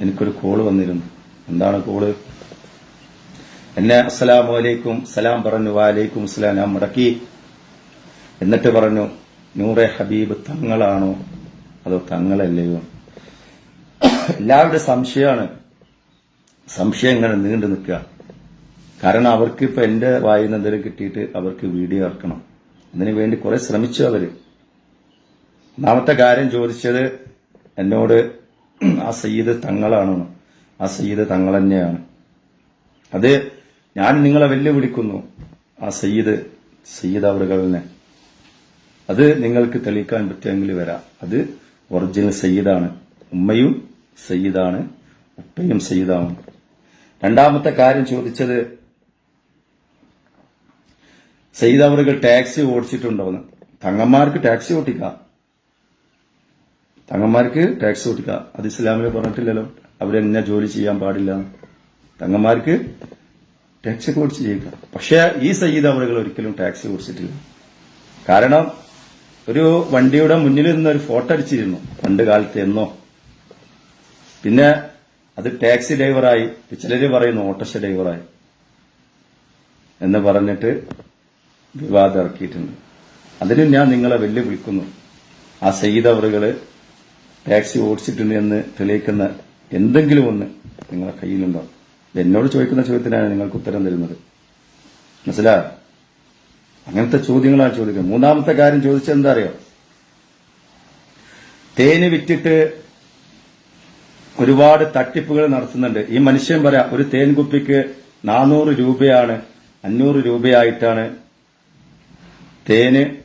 എനിക്കൊരു കോൾ വന്നിരുന്നു. എന്താണ് കോൾ എന്നെ അസ്സലാമു അലൈക്കും സലാം പറഞ്ഞു വാലൈക്കും അസ്സലാം ഞാൻ മുടക്കി. എന്നിട്ട് പറഞ്ഞു നൂറെ ഹബീബ് തങ്ങളാണോ? അതോ തങ്ങളല്ലയോ? എല്ലാവരുടെ സംശയമാണ്. സംശയം ഇങ്ങനെ നീണ്ടു നിൽക്കുക. കാരണം അവർക്ക് ഇപ്പൊ എന്റെ വായിൽ നിന്ന് എന്തെങ്കിലും കിട്ടിയിട്ട് അവർക്ക് വീഡിയോ ഇറക്കണം. അതിനു വേണ്ടി കുറെ ശ്രമിച്ചു അവർ. ഒന്നാമത്തെ കാര്യം ചോദിച്ചത് എന്നോട് ആ സയ്യിദ് തങ്ങളാണ് ആ സയ്യിദ് തങ്ങൾ തന്നെയാണ് അത് ഞാൻ നിങ്ങളെ വെല്ലുവിളിക്കുന്നു. ആ സയ്യിദ് സയ്യിദ് അവറുകളിനെ. അത് നിങ്ങൾക്ക് തെളിയിക്കാൻ പറ്റുമെങ്കിൽ വരാം. അത് ഒറിജിനൽ സയ്യിദാണ്. ഉമ്മയും സയ്യിദാണ്. ഉപ്പയും സയ്യിദാണ്. രണ്ടാമത്തെ കാര്യം ചോദിച്ചത് സയ്യിദ് അവറുകൾ ടാക്സി ഓടിച്ചിട്ടുണ്ടോന്ന് തങ്ങന്മാർക്ക് ടാക്സി ഓട്ടിക്കാം. തങ്ങന്മാർക്ക് ടാക്സ് കൊടുക്കുക അത് ഇസ്ലാമിൽ പറഞ്ഞിട്ടില്ലല്ലോ. അവരെന്നെ ജോലി ചെയ്യാൻ പാടില്ല. തങ്ങന്മാർക്ക് ടാക്സ് കുറിച്ച് ചെയ്യുക പക്ഷേ ഈ സയ്യിദ് അവറുകൾ ഒരിക്കലും ടാക്സ് കുറിച്ചിട്ടില്ല കാരണം ഒരു വണ്ടിയുടെ മുന്നിൽ നിന്ന് ഒരു ഫോട്ടോ അടിച്ചിരുന്നു. പണ്ട് കാലത്ത് എന്നോ. പിന്നെ അത് ടാക്സി ഡ്രൈവറായി ചിലര് പറയുന്നു ഓട്ടോറിക്ഷ ഡ്രൈവറായി എന്ന് പറഞ്ഞിട്ട് വിവാദം ഇറക്കിയിട്ടുണ്ട്. അതിന് ഞാൻ നിങ്ങളെ വെല്ലുവിളിക്കുന്നു. ആ സയ്യിദ് അവറുകൾ ടാക്സി ഓടിച്ചിട്ടുണ്ട് എന്ന് തെളിയിക്കുന്ന എന്തെങ്കിലും ഒന്ന് നിങ്ങളുടെ കയ്യിലുണ്ടോ? എന്നോട് ചോദിക്കുന്ന ചോദ്യത്തിനാണ് നിങ്ങൾക്ക് ഉത്തരം തരുന്നത്. മനസ്സിലാ? അങ്ങനത്തെ ചോദ്യങ്ങളാണ് ചോദിക്കുന്നത്. മൂന്നാമത്തെ കാര്യം ചോദിച്ചത് എന്താ അറിയോ? തേന് വിറ്റിട്ട് ഒരുപാട് തട്ടിപ്പുകൾ നടത്തുന്നുണ്ട്. ഈ മനുഷ്യൻ പറയാം ഒരു തേൻകുപ്പിക്ക് നാനൂറ് രൂപയാണ് അഞ്ഞൂറ് രൂപയായിട്ടാണ് തേന്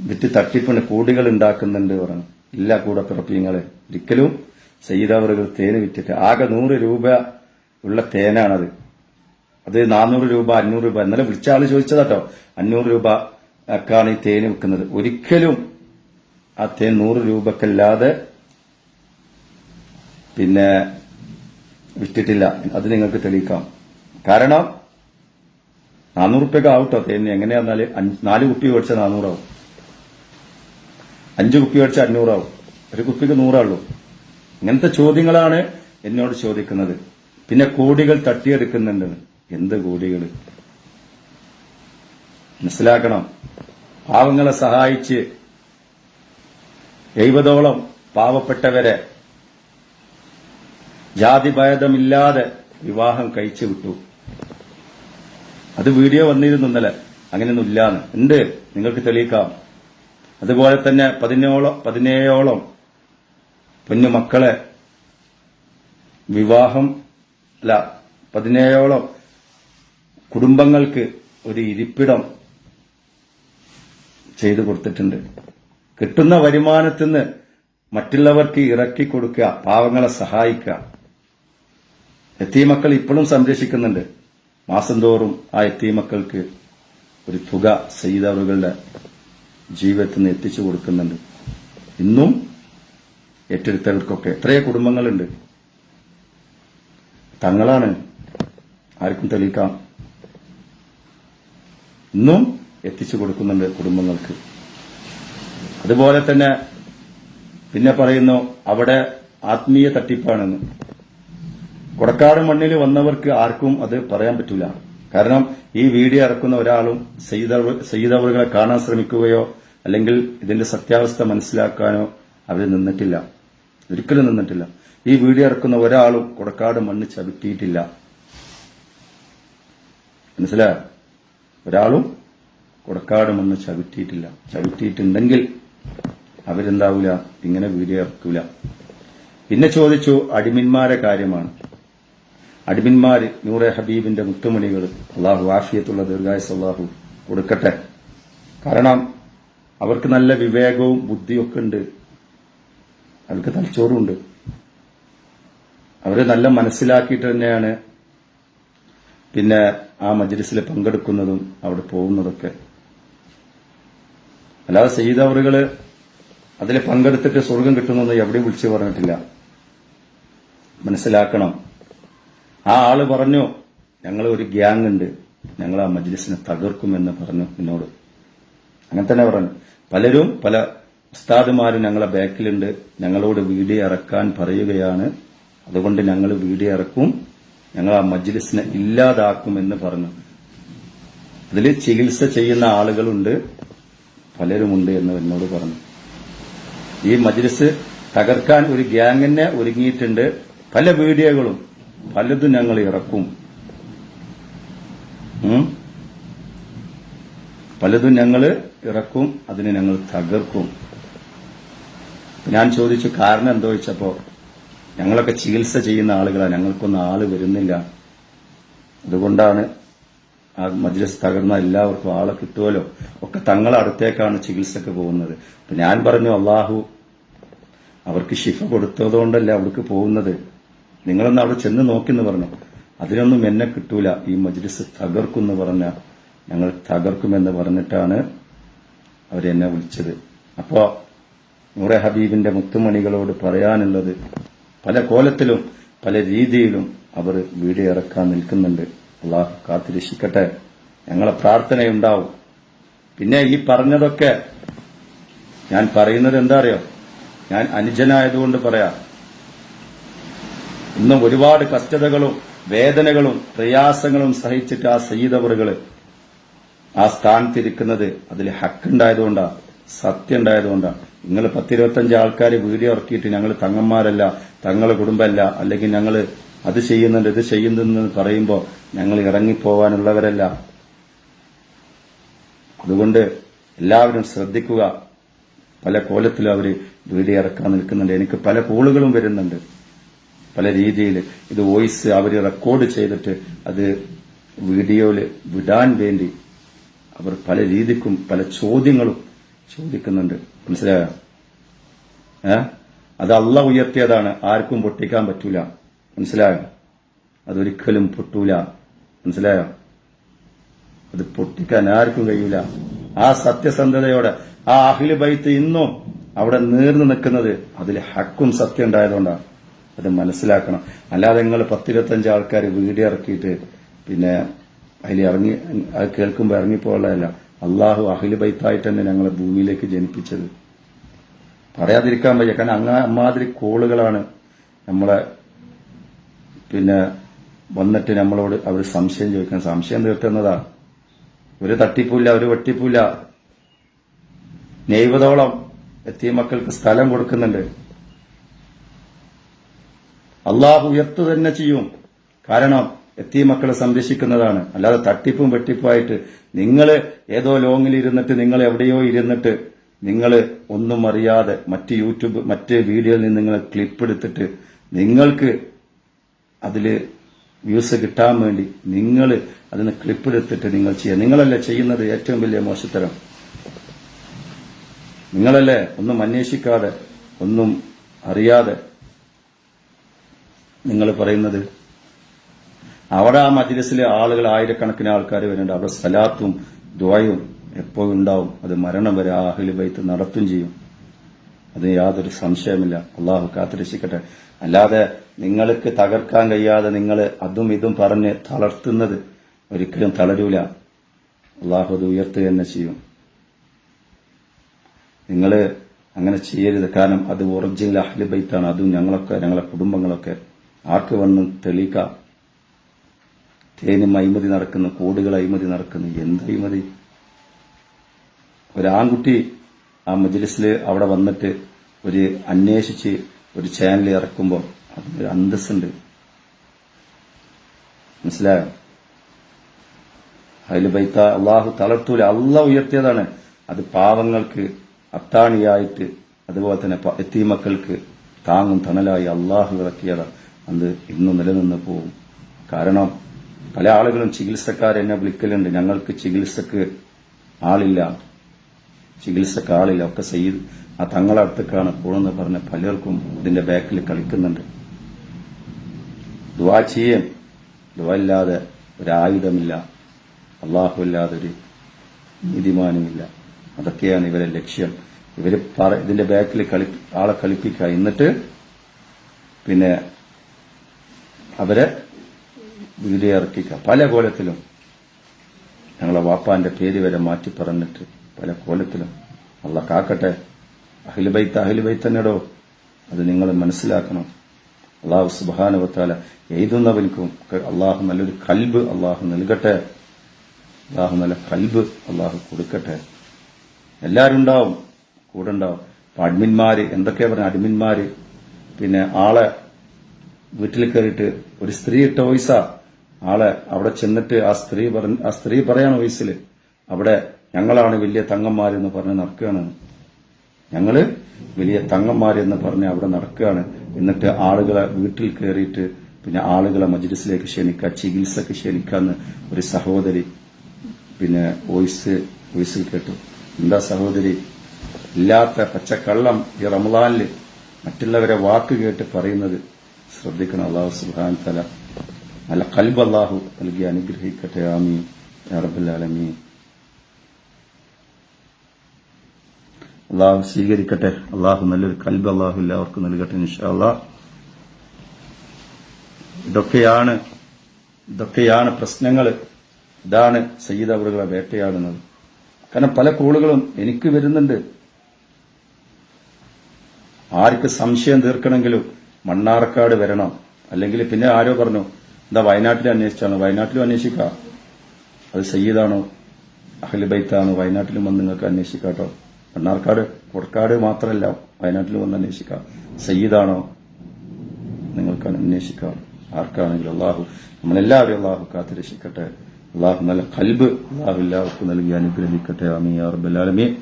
വിറ്റ് തട്ടിപ്പിന് കൂടികൾ ഉണ്ടാക്കുന്നുണ്ട് പറഞ്ഞു. ഇല്ല കൂടെ പിറപ്പിങ്ങളെ ഒരിക്കലും സയ്യിദവറുകൾ തേന് വിറ്റിട്ട് ആകെ നൂറ് രൂപ ഉള്ള തേനാണത്. അത് നാനൂറ് രൂപ അഞ്ഞൂറ് രൂപ. ഇന്നലെ വിളിച്ച ആൾ ചോദിച്ചതാട്ടോ അഞ്ഞൂറ് രൂപ ഒക്കെയാണ് ഈ തേന് വിൽക്കുന്നത്. ഒരിക്കലും ആ തേൻ നൂറ് രൂപക്കല്ലാതെ പിന്നെ വിറ്റിട്ടില്ല. അത് നിങ്ങൾക്ക് തെളിയിക്കാം. കാരണം നാനൂറ് റുപ്യൊക്കെ ആവട്ടോ തേന്. എങ്ങനെയാന്നാൽ നാല് കുപ്പി മേടിച്ച നാനൂറാവും. അഞ്ച് കുപ്പി മേടിച്ച അഞ്ഞൂറാവും. ഒരു കുപ്പിക്ക് നൂറാളൂ ഇങ്ങനത്തെ ചോദ്യങ്ങളാണ് എന്നോട് ചോദിക്കുന്നത്. പിന്നെ കോടികൾ തട്ടിയെടുക്കുന്നുണ്ട്. എന്ത് കോടികൾ? മനസ്സിലാക്കണം. പാവങ്ങളെ സഹായിച്ച് എഴുപതോളം പാവപ്പെട്ടവരെ ജാതിഭേദമില്ലാതെ വിവാഹം കഴിച്ചു വിട്ടു. അത് വീഡിയോ വന്നിരുന്നു ഇന്നലെ. അങ്ങനെയൊന്നും ഇല്ലാന്ന് ഉണ്ട്. നിങ്ങൾക്ക് തെളിയിക്കാം. അതുപോലെ തന്നെ പതിനേഴോളം പതിനേഴോളം പൊന്നുമക്കളെ വിവാഹം അല്ല പതിനേഴോളം കുടുംബങ്ങൾക്ക് ഒരു ഇരിപ്പിടം ചെയ്തു കൊടുത്തിട്ടുണ്ട്. കിട്ടുന്ന വരുമാനത്തിന് മറ്റുള്ളവർക്ക് ഇറക്കി കൊടുക്കുക പാവങ്ങളെ സഹായിക്കുക. എത്തീമക്കൾ ഇപ്പോഴും സംരക്ഷിക്കുന്നുണ്ട്. മാസം തോറും ആ എത്തീമക്കൾക്ക് ഒരു തുക സയ്യിദവറുകളുടെ ജീവിതത്തിൽ നിന്ന് എത്തിച്ചു കൊടുക്കുന്നുണ്ട്. ഇന്നും ഏറ്റെടുത്തവർക്കൊക്കെ എത്രയോ കുടുംബങ്ങളുണ്ട്. തങ്ങളാണ് ആർക്കും തെളിയിക്കാം. ഇന്നും എത്തിച്ചു കൊടുക്കുന്നുണ്ട് കുടുംബങ്ങൾക്ക്. അതുപോലെ തന്നെ പിന്നെ പറയുന്നു അവിടെ ആത്മീയ തട്ടിപ്പാണെന്ന് കൊടക്കാട് മണ്ണിൽ വന്നവർക്ക് ആർക്കും അത് പറയാൻ പറ്റൂല. കാരണം ഈ വീഡിയോ ഇറക്കുന്ന ഒരാളും സയ്യിദവറുകളെ കാണാൻ ശ്രമിക്കുകയോ അല്ലെങ്കിൽ ഇതിന്റെ സത്യാവസ്ഥ മനസ്സിലാക്കാനോ അവർ നിന്നിട്ടില്ല. ഒരിക്കലും നിന്നിട്ടില്ല. ഈ വീഡിയോ ഇറക്കുന്ന ഒരാളും കൊടക്കാട് മണ്ണ് ചവിട്ടിയിട്ടില്ല. മനസ്സിലായോ? ഒരാളും കൊടക്കാട് മണ്ണ് ചവിട്ടിയിട്ടില്ല. ചവിട്ടിയിട്ടുണ്ടെങ്കിൽ അവരെന്താവില്ല ഇങ്ങനെ വീഡിയോ ഇറക്കൂല പിന്നെ ചോദിച്ചു അടിമിന്മാരെ കാര്യമാണ്. അടിമിന്മാര് നൂറെ ഹബീബിന്റെ മുത്തുമണികൾ അള്ളാഹു ആഫിയത്തുള്ള ദീർഘായുസ് അള്ളാഹു കൊടുക്കട്ടെ. കാരണം അവർക്ക് നല്ല വിവേകവും ബുദ്ധിയൊക്കെ ഉണ്ട്. അവർക്ക് തലച്ചോറുണ്ട്. അവരെ നല്ല മനസ്സിലാക്കിയിട്ട് തന്നെയാണ് പിന്നെ ആ മജ്ലിസിൽ പങ്കെടുക്കുന്നതും അവിടെ പോകുന്നതൊക്കെ. അല്ലാതെ ചെയ്തവറുകൾ അതിൽ പങ്കെടുത്തിട്ട് സ്വർഗം കിട്ടുന്നൊന്നും എവിടെയും വിളിച്ചു പറഞ്ഞിട്ടില്ല. മനസ്സിലാക്കണം. ആ ആൾ പറഞ്ഞു ഞങ്ങൾ ഒരു ഗ്യാങ് ഉണ്ട് ഞങ്ങൾ ആ മജ്ലിസിനെ തകർക്കുമെന്ന് പറഞ്ഞു എന്നോട്. അങ്ങനെ തന്നെ പറഞ്ഞു. പലരും പല ഉസ്താദുമാർ ഞങ്ങളെ ബാക്കിലുണ്ട്. ഞങ്ങളോട് വീഡിയോ ഇറക്കാൻ പറയുകയാണ്. അതുകൊണ്ട് ഞങ്ങൾ വീഡിയോ ഇറക്കും. ഞങ്ങൾ ആ മജ്ലിസിനെ ഇല്ലാതാക്കും എന്ന് പറഞ്ഞു. അതിൽ ചികിത്സ ചെയ്യുന്ന ആളുകളുണ്ട്. പലരുമുണ്ട് എന്ന് എന്നോട് പറഞ്ഞു. ഈ മജ്ലിസ് തകർക്കാൻ ഒരു ഗ്യാങ്ങിനെ ഒരുങ്ങിയിട്ടുണ്ട്. പല വീഡിയോകളും പലതും ഞങ്ങൾ ഇറക്കും? പലതും ഞങ്ങൾ ഇറക്കും. അതിനെ ഞങ്ങൾ തകർക്കും. ഞാൻ ചോദിച്ചു കാരണം എന്തോ ചോദിച്ചപ്പോ ഞങ്ങളൊക്കെ ചികിത്സ ചെയ്യുന്ന ആളുകളാണ് ഞങ്ങൾക്കൊന്നും ആൾ വരുന്നില്ല. അതുകൊണ്ടാണ് ആ മജ്ലിസ് തകർന്ന എല്ലാവർക്കും ആളെ കിട്ടുമല്ലോ ഒക്കെ തങ്ങളെ അടുത്തേക്കാണ് ചികിത്സക്ക് പോകുന്നത്. അപ്പൊ ഞാൻ പറഞ്ഞു അള്ളാഹു അവർക്ക് ശിഫ കൊടുത്തതുകൊണ്ടല്ല അവർക്ക് പോകുന്നത്. നിങ്ങളൊന്ന് അവിടെ ചെന്ന് നോക്കിന്ന് പറഞ്ഞു. അതിനൊന്നും എന്നെ കിട്ടൂല. ഈ മജ്ലിസ് തകർക്കുമെന്ന് പറഞ്ഞ ഞങ്ങൾ തകർക്കുമെന്ന് പറഞ്ഞിട്ടാണ് അവരെന്നെ വിളിച്ചത്. അപ്പോ നൂറെ ഹബീബിന്റെ മുത്തുമണികളോട് പറയാനുള്ളത് പല കോലത്തിലും പല രീതിയിലും അവർ വീഡിയോ ഇറക്കാൻ നിൽക്കുന്നുണ്ട്. അള്ളാഹു കാത്തിരക്ഷിക്കട്ടെ. ഞങ്ങളെ പ്രാർത്ഥനയുണ്ടാവും. പിന്നെ ഈ പറഞ്ഞതൊക്കെ ഞാൻ പറയുന്നത് എന്താ അറിയോ? ഞാൻ അനുജനായതുകൊണ്ട് പറയാം. ഇന്നും ഒരുപാട് കഷ്ടതകളും വേദനകളും പ്രയാസങ്ങളും സഹിച്ചിട്ട് ആ സയ്യിദവറുകൾ ആ സ്ഥാനത്തിരിക്കുന്നത് അതിൽ ഹക്കുണ്ടായതുകൊണ്ടാണ് സത്യം ഉണ്ടായതുകൊണ്ടാ നിങ്ങൾ പത്തിരുപത്തഞ്ച് ആൾക്കാർ വീഡിയോ ഇറക്കിയിട്ട് ഞങ്ങൾ തങ്ങന്മാരല്ല തങ്ങളെ കുടുംബമല്ല അല്ലെങ്കിൽ ഞങ്ങൾ അത് ചെയ്യുന്നുണ്ട് ഇത് ചെയ്യുന്നെന്ന് പറയുമ്പോൾ ഞങ്ങൾ ഇറങ്ങിപ്പോവാനുള്ളവരല്ല. അതുകൊണ്ട് എല്ലാവരും ശ്രദ്ധിക്കുക. പല കോലത്തിലും അവർ വീഡിയോ ഇറക്കാൻ നിൽക്കുന്നുണ്ട്. എനിക്ക് പല കോളുകളും വരുന്നുണ്ട്. പല രീതിയിൽ ഇത് വോയിസ് അവർ റെക്കോർഡ് ചെയ്തിട്ട് അത് വീഡിയോയിൽ വിടാൻ വേണ്ടി അവർ പല രീതിക്കും പല ചോദ്യങ്ങളും ചോദിക്കുന്നുണ്ട്. മനസ്സിലായോ? ഏ? അത് അള്ള ഉയർത്തിയതാണ്. ആർക്കും പൊട്ടിക്കാൻ പറ്റൂല. മനസ്സിലായോ? അതൊരിക്കലും പൊട്ടൂല. മനസ്സിലായോ? അത് പൊട്ടിക്കാൻ ആർക്കും കഴിയൂല. ആ സത്യസന്ധതയോടെ ആ അഖിൽ ബൈത്ത് ഇന്നും അവിടെ നീർന്നു നിൽക്കുന്നത് അതിൽ ഹക്കും സത്യം ഉണ്ടായതുകൊണ്ടാണ്. അത് മനസ്സിലാക്കണം. അല്ലാതെ നിങ്ങൾ പത്തിരുപത്തഞ്ച് ആൾക്കാർ വീഡിയോ ഇറക്കിയിട്ട് പിന്നെ അതിൽ ഇറങ്ങി അത് കേൾക്കുമ്പോൾ ഇറങ്ങിപ്പോയുള്ളതല്ല അള്ളാഹു അഖിൽ ബൈത്തായിട്ട് തന്നെ ഞങ്ങളെ ഭൂമിയിലേക്ക് ജനിപ്പിച്ചത്. പറയാതിരിക്കാൻ വയ്യ. കാരണം അങ്ങ അമ്മാതിരി കോളുകളാണ് നമ്മളെ പിന്നെ വന്നിട്ട് നമ്മളോട് അവർ സംശയം ചോദിക്കാൻ. സംശയം തീർത്തുന്നതാ. ഒരു തട്ടിപ്പില്ല ഒരു വെട്ടിപ്പില്ല നെയ്വതോളം എത്തിയ മക്കൾക്ക് സ്ഥലം കൊടുക്കുന്നുണ്ട്. അള്ളാഹു ഉയർത്തു തന്നെ ചെയ്യും. കാരണം എത്തിയ മക്കളെ സംരക്ഷിക്കുന്നതാണ്. അല്ലാതെ തട്ടിപ്പും വെട്ടിപ്പുമായിട്ട് നിങ്ങൾ ഏതോ ലോങ്ങിൽ ഇരുന്നിട്ട് നിങ്ങൾ എവിടെയോ ഇരുന്നിട്ട് നിങ്ങൾ ഒന്നും അറിയാതെ മറ്റ് യൂട്യൂബ് മറ്റ് വീഡിയോയിൽ നിന്ന് നിങ്ങൾ ക്ലിപ്പ് എടുത്തിട്ട് നിങ്ങൾക്ക് അതിൽ വ്യൂസ് കിട്ടാൻ വേണ്ടി നിങ്ങൾ അതിന് ക്ലിപ്പ് എടുത്തിട്ട് നിങ്ങൾ ചെയ്യുക. നിങ്ങളല്ലേ ചെയ്യുന്നത് ഏറ്റവും വലിയ മോശത്തരം. നിങ്ങളല്ലേ ഒന്നും അന്വേഷിക്കാതെ ഒന്നും അറിയാതെ നിങ്ങൾ പറയുന്നത്? അവിടെ ആ മജ്ലിസിലെ ആളുകൾ ആയിരക്കണക്കിന് ആൾക്കാർ വരുന്നുണ്ട്. അവിടെ സലാത്തും ദ്വയും എപ്പോഴും ഉണ്ടാവും. അത് മരണം വരെ ആ അഹിലി ബൈത്ത് നടത്തും ചെയ്യും. അത് യാതൊരു സംശയമില്ല അള്ളാഹു കാത്തിരക്ഷിക്കട്ടെ. അല്ലാതെ നിങ്ങൾക്ക് തകർക്കാൻ കഴിയാതെ നിങ്ങൾ അതും ഇതും പറഞ്ഞ് തളർത്തുന്നത് ഒരിക്കലും തളരൂല. അള്ളാഹു അത് ഉയർത്തുക തന്നെ ചെയ്യും. നിങ്ങൾ അങ്ങനെ ചെയ്യരുത്. കാരണം അത് ഒറിജിനൽ അഹ്ലി ബൈത്താണ്. അതും ഞങ്ങളൊക്കെ ഞങ്ങളെ കുടുംബങ്ങളൊക്കെ. ആർക്ക് വന്ന് തെളിയിക്കാം? തേനും അഴിമതി നടക്കുന്നു കോടുകൾ അഴിമതി നടക്കുന്നു എന്ത് അഴിമതി? ഒരാൺകുട്ടി ആ മജ്ലിസിൽ അവിടെ വന്നിട്ട് ഒരു അന്വേഷിച്ച് ഒരു ചാനൽ ഇറക്കുമ്പോൾ അതിനൊരു അന്തസ്സുണ്ട്. മനസ്സിലായോ? അതിൽ ബൈത്ത അള്ളാഹു തളർത്തൂല. അള്ള ഉയർത്തിയതാണ്. അത് പാവങ്ങൾക്ക് അത്താണിയായിട്ട് അതുപോലെ തന്നെ എത്തിമക്കൾക്ക് എത്തീമക്കൾക്ക് താങ്ങും തണലായി അള്ളാഹു ഇറക്കിയതാണ്. അത് ഇന്നും നിലനിന്ന് പോവും കാരണം പല ആളുകളും ചികിത്സക്കാർ എന്നെ വിളിക്കലുണ്ട്. ഞങ്ങൾക്ക് ചികിത്സക്ക് ആളില്ല. ചികിത്സക്ക് ആളില്ല. ഒക്കെ സയ്യിദ് ആ തങ്ങളടുത്തേക്കാണ് പോണെന്ന് പറഞ്ഞ പലർക്കും ഇതിന്റെ ബാക്കിൽ കളിക്കുന്നുണ്ട്. ദുവാ ചെയ്യും. ദുവാ ഒരായുധമില്ല. അള്ളാഹു ഇല്ലാതെ ഒരു നീതിമാനുമില്ല. അതൊക്കെയാണ് ഇവരെ ലക്ഷ്യം. ഇവർ പറ ഇതിന്റെ ബാക്കിൽ കളി ആളെ കളിപ്പിക്കുക. എന്നിട്ട് പിന്നെ അവരെ വീഡിയോ ഇറക്കിക്കുക പല കോലത്തിലും. ഞങ്ങളെ വാപ്പാന്റെ പേര് വരെ മാറ്റി പറഞ്ഞിട്ട് പല കോലത്തിലും. അള്ള കാക്കട്ടെ. അഹിലുബൈത്ത് അഹിലുബൈത്ത് തന്നെടോ അത് നിങ്ങൾ മനസ്സിലാക്കണം. അള്ളാഹു സുബാനുവത്താല എഴുതുന്നവനിക്കും അള്ളാഹു നല്ലൊരു കൽബ് അള്ളാഹു നൽകട്ടെ. അള്ളാഹു നല്ല കൽബ് അള്ളാഹു കൊടുക്കട്ടെ. എല്ലാവരും ഉണ്ടാവും. കൂടെ ഉണ്ടാവും. ഇപ്പൊ അഡ്മിന്മാര് എന്തൊക്കെയാ പറഞ്ഞ അഡ്മിന്മാര് പിന്നെ ആളെ വീട്ടിൽ കയറിയിട്ട് ഒരു സ്ത്രീ ഇട്ട വോയിസ. ആളെ അവിടെ ചെന്നിട്ട് ആ സ്ത്രീ പറഞ്ഞ ആ സ്ത്രീ പറയാണ് വയസ്സിൽ അവിടെ ഞങ്ങളാണ് വലിയ തങ്ങന്മാരെന്ന് പറഞ്ഞ് നടക്കുകയാണ്. ഞങ്ങൾ വലിയ തങ്ങന്മാരെന്ന് പറഞ്ഞ് അവിടെ നടക്കുകയാണ്. എന്നിട്ട് ആളുകളെ വീട്ടിൽ കയറിയിട്ട് പിന്നെ ആളുകളെ മജ്ലിസിലേക്ക് ക്ഷണിക്കുക ചികിത്സക്ക് ക്ഷണിക്കാന്ന് ഒരു സഹോദരി പിന്നെ വോയിസ് വോയിസിൽ കേട്ടു. എന്താ സഹോദരി? ഇല്ലാത്ത പച്ചക്കള്ളം ഈ റമദാനിൽ മറ്റുള്ളവരെ വാക്ക് കേട്ട് പറയുന്നത് ശ്രദ്ധിക്കണം. അള്ളാഹു സുബാൻ തല നല്ല കൽബ് അള്ളാഹു നൽകി അനുഗ്രഹിക്കട്ടെ ആമീൻ. അറബുലാലമീൻ അള്ളാഹു സ്വീകരിക്കട്ടെ. അള്ളാഹു നല്ലൊരു കൽബ് അള്ളാഹു എല്ലാവർക്കും നൽകട്ടെ അള്ളാഹ് ഇതൊക്കെയാണ് ഇതൊക്കെയാണ് പ്രശ്നങ്ങൾ ഇതാണ് സയ്യിദ് അവറുകളെ വേട്ടയാടുന്നത്. കാരണം പല കോളുകളും എനിക്ക് വരുന്നുണ്ട്. ആർക്ക് സംശയം തീർക്കണമെങ്കിലും മണ്ണാർക്കാട് വരണം. അല്ലെങ്കിൽ പിന്നെ ആരോ പറഞ്ഞു എന്താ വയനാട്ടിൽ അന്വേഷിച്ചാണ്? വയനാട്ടിലും അന്വേഷിക്കാം. അത് സയ്യിദാണോ? അഹ്ലുബൈത്താണോ വയനാട്ടിലും വന്ന് നിങ്ങൾക്ക് അന്വേഷിക്കാട്ടോ മണ്ണാർക്കാട് കൊടക്കാട് മാത്രമല്ല വയനാട്ടിൽ വന്ന് അന്വേഷിക്കാം. സയ്യിദാണോ? നിങ്ങൾക്ക് അന്വേഷിക്കാം. ആർക്കാണെങ്കിലും അള്ളാഹു നമ്മളെല്ലാവരും അള്ളാഹു കാത്തിരക്ഷിക്കട്ടെ. അള്ളാഹു നല്ല കൽബ് അള്ളാഹു എല്ലാവർക്കും നൽകി അനുഗ്രഹിക്കട്ടെ. അമീ അറബലാലമേ